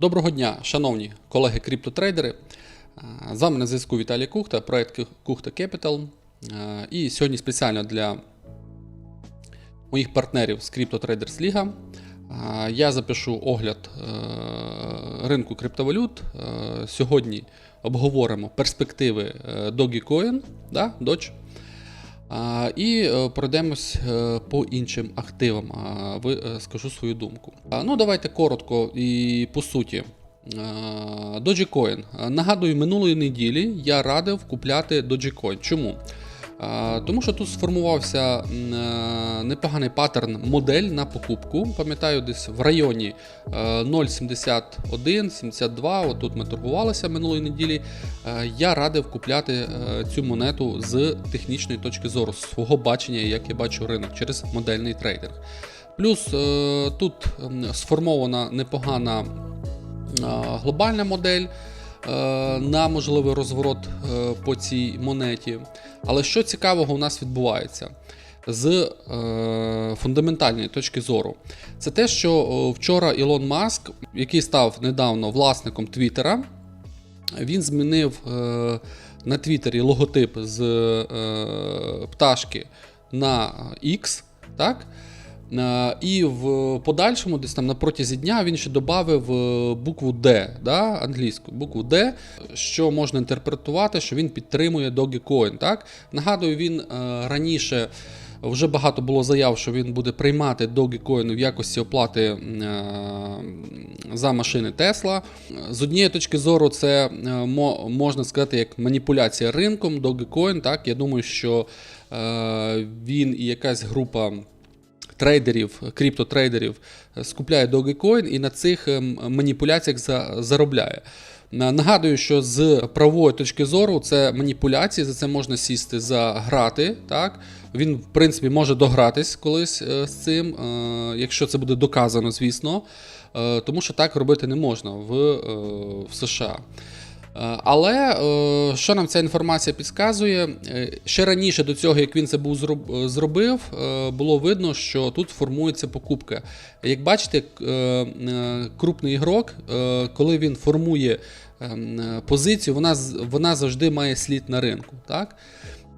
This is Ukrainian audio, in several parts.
Доброго дня, шановні колеги криптотрейдери. Е, З вами на зв'язку Віталій Кухта, проект Кухта Capital. Е, І сьогодні спеціально для моїх партнерів з Crypto Traders Liga е, я запишу огляд ринку криптовалют. Сьогодні обговоримо перспективи Dogecoin, да, Doge. І е, пройдемось е, по іншим активам. Е, скажу свою думку. Ну, давайте коротко і по суті. Dogecoin. Нагадую, минулої неділі я радив купляти Dogecoin. Чому? Тому що тут сформувався е, непоганий паттерн модель на покупку. Пам'ятаю, десь в районі е, 0,71, 72. Отут ми торгувалися минулої неділі. Е, Я радив купляти е, цю монету з технічної точки зору, з свого бачення, як я бачу ринок через модельний трейдинг. Плюс е, тут сформована непогана е, глобальна модель е, на можливий розворот е, по цій монеті. Але що цікавого у нас відбувається? З е, фундаментальної точки зору, це те, що вчора Ілон Маск, який став недавно власником Твіттера, він змінив е, на Твіттері логотип з е, пташки на X, так? Е, І в подальшому, десь там на протязі дня, він ще додав букву D, да, англійську букву D, що можна інтерпретувати, що він підтримує Dogecoin. Так? Нагадую, він е, раніше. Вже багато було заяв, що він буде приймати Dogecoin в якості оплати е, за машини Tesla. З однієї точки зору, це е, можна сказати як маніпуляція ринком Dogecoin. Так? Я думаю, що е, він і якась група трейдерів, криптотрейдерів е, скупляє Dogecoin і на цих ем, маніпуляціях заробляє. Нагадую, що з правової точки зору це маніпуляції, за це можна сісти за грати. Так? Він, в принципі, може догратись колись е, з цим, е, якщо це буде доказано, звісно. Е, Тому що так робити не можна в, е, в США. Е, Але е, що нам ця інформація підказує? Е, Ще раніше до цього, як він це був зробив, було видно, що тут формується покупка. Як бачите, крупний ігрок, коли він формує ем, позицію, вона, вона завжди має слід на ринку. Так?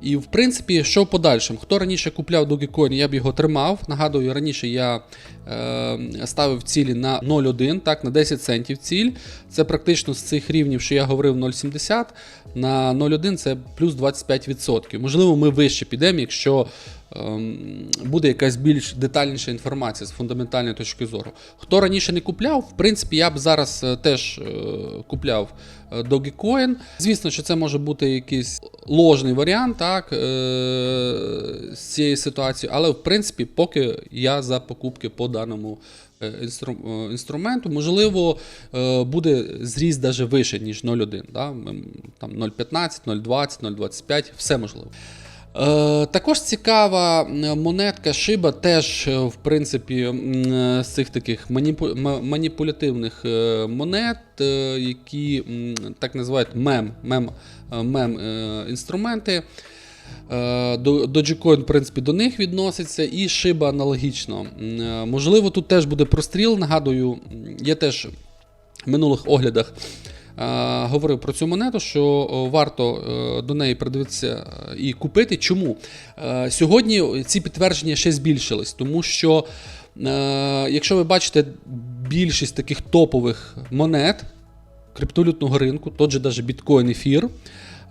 І в принципі, що в подальшому? Хто раніше купляв Dogecoin, я б його тримав. Нагадую, раніше я е, ставив цілі на 0,1, так, на 10 центів ціль. Це практично з цих рівнів, що я говорив, 0,70 на 0,1 це плюс 25%. Можливо, ми вище підемо, якщо буде якась більш детальніша інформація з фундаментальної точки зору. Хто раніше не купляв, в принципі, я б зараз е, теж е, купляв е, Dogecoin. Звісно, що це може бути якийсь ложний варіант так, з цієї ситуації, але в принципі, поки я за покупки по даному інстру- інструменту, можливо, буде зріст навіть вище, ніж 0,1. Да? Там 0,15, 0,20, 0,25, все можливо. Е, також цікава монетка Shiba, теж, е, в принципі, е, з цих таких маніпу... маніпулятивних монет, які так називають мем, мем, мем інструменти. Dogecoin, в принципі, до них відноситься, і Shiba аналогічно. Можливо, тут теж буде простріл. Нагадую, я теж в минулих оглядах говорив про цю монету, що варто е, до неї придивитися е, і купити. Чому? Е, Сьогодні ці підтвердження ще збільшились, тому що, якщо ви бачите більшість таких топових монет криптовалютного ринку, тот же даже біткоін ефір,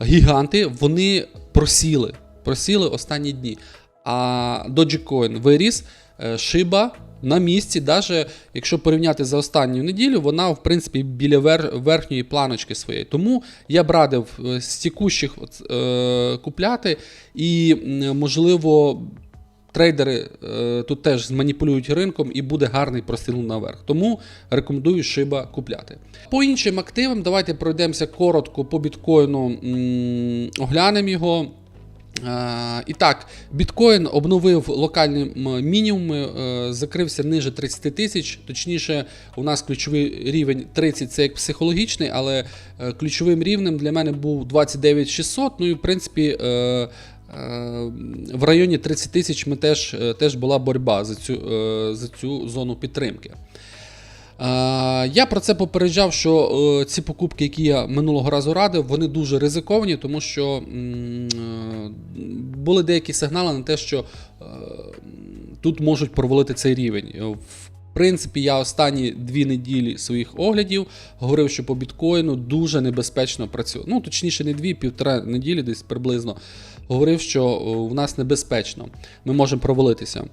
гіганти, вони просіли. Просіли останні дні. А Dogecoin виріс, Shiba на місці, навіть якщо порівняти за останню неділю, вона в принципі біля вер- верхньої планочки своєї. Тому я б радив е, з тікущих е, купляти і, можливо, трейдери е, тут теж зманіпулюють ринком і буде гарний простіл наверх. Тому рекомендую Shiba купляти. По іншим активам, давайте пройдемося коротко по біткоїну, оглянемо його. Е, І так, біткоін обновив локальні мінімуми, е, закрився ниже 30 тисяч. Точніше, у нас ключовий рівень 30 це як психологічний, але е, ключовим рівнем для мене був 29 600. Ну і в принципі. В районі 30 тисяч ми теж, теж була боротьба за цю, за цю зону підтримки. Я про це попереджав, що е, ці покупки, які я минулого разу радив, вони дуже ризиковані, тому що е, були деякі сигнали на те, що е, тут можуть провалити цей рівень. В принципі, я останні дві неділі своїх оглядів говорив, що по біткоїну дуже небезпечно працює. Ну, точніше, не дві, півтора неділі, десь приблизно. Говорив, що в нас небезпечно, ми можемо провалитися.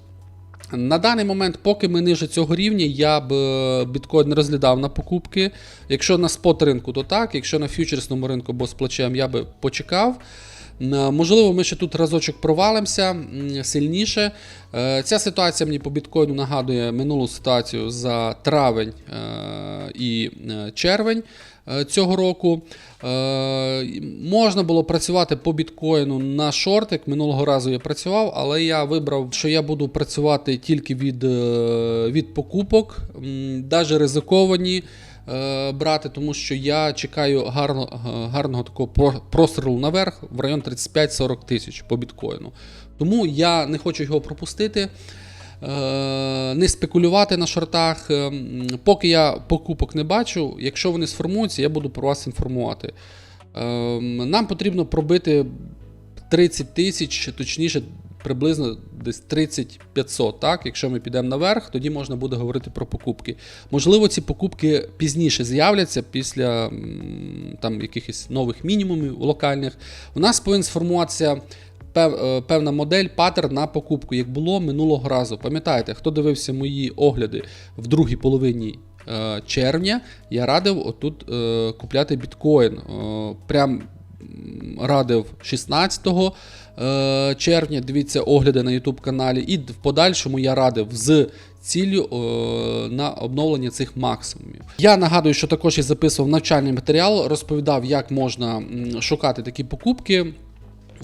На даний момент, поки ми ниже цього рівня, я б е, біткоін розглядав на покупки. Якщо на спот ринку, то так. Якщо на фьючерсному ринку або з плечем, я би почекав. М, Можливо, ми ще тут разочок провалимося сильніше. Е, Ця ситуація мені по біткоїну нагадує минулу ситуацію за травень е, і е, червень е, цього року. Е, Можна було працювати по біткоїну на шортик. Минулого разу я працював, але я вибрав, що я буду працювати тільки від, е, від покупок, навіть ризиковані е, брати, тому що я чекаю гарно, гарного такого про- прострілу наверх в район 35-40 тисяч по біткоїну. Тому я не хочу його пропустити. Е, Не спекулювати на шортах. Е, Поки я покупок не бачу, якщо вони сформуються, я буду про вас інформувати. Е, Нам потрібно пробити 30 тисяч, точніше, приблизно десь 30 500. Так? Якщо ми підемо наверх, тоді можна буде говорити про покупки. Можливо, ці покупки пізніше з'являться після там, якихось нових мінімумів локальних. У нас повинен сформуватися е, певна модель, паттерн на покупку, як було минулого разу. Пам'ятаєте, хто дивився мої огляди в другій половині е, червня, я радив отут е, купляти біткоін. Прям радив 16 е, червня. Дивіться огляди на YouTube каналі, і в подальшому я радив з ціллю е, на обновлення цих максимумів. Я нагадую, що також я записував навчальний матеріал, розповідав, як можна шукати такі покупки.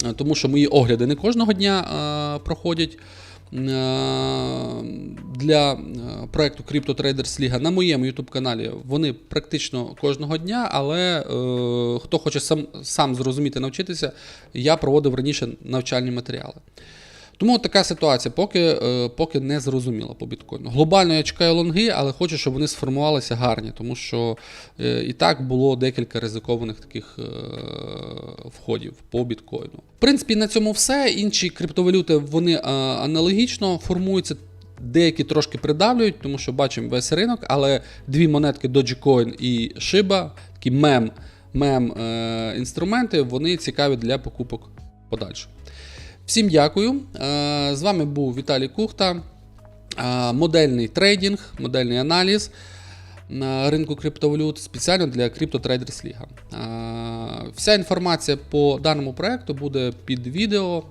Е, тому що мої огляди не кожного дня е, проходять. Е, Для е, проекту Crypto Traders Liga на моєму YouTube каналі вони практично кожного дня, але е, хто хоче сам, сам зрозуміти, навчитися, я проводив раніше навчальні матеріали. Тому от така ситуація, поки, е, поки не зрозуміла по біткоїну. Глобально я чекаю лонги, але хочу, щоб вони сформувалися гарні, тому що е, і так було декілька ризикованих таких е, входів по біткоїну. В принципі, на цьому все. Інші криптовалюти вони е, аналогічно формуються. Деякі трошки придавлюють, тому що бачимо весь ринок, але дві монетки Dogecoin і Shiba, такі мем, мем е, інструменти, вони цікаві для покупок подальше. Всім дякую. Е, З вами був Віталій Кухта. Е, Модельний трейдинг, модельний аналіз на ринку криптовалют спеціально для Crypto Traders. Е, Вся інформація по даному проекту буде під відео,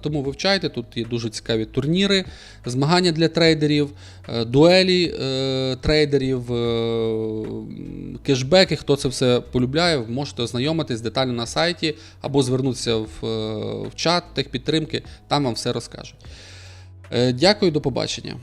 тому вивчайте. Тут є дуже цікаві турніри, змагання для трейдерів, е, дуелі е, трейдерів, е, кешбеки. Хто це все полюбляє, можете ознайомитись детально на сайті або звернутися в, в чат техпідтримки, там вам все розкажуть. Дякую, до побачення.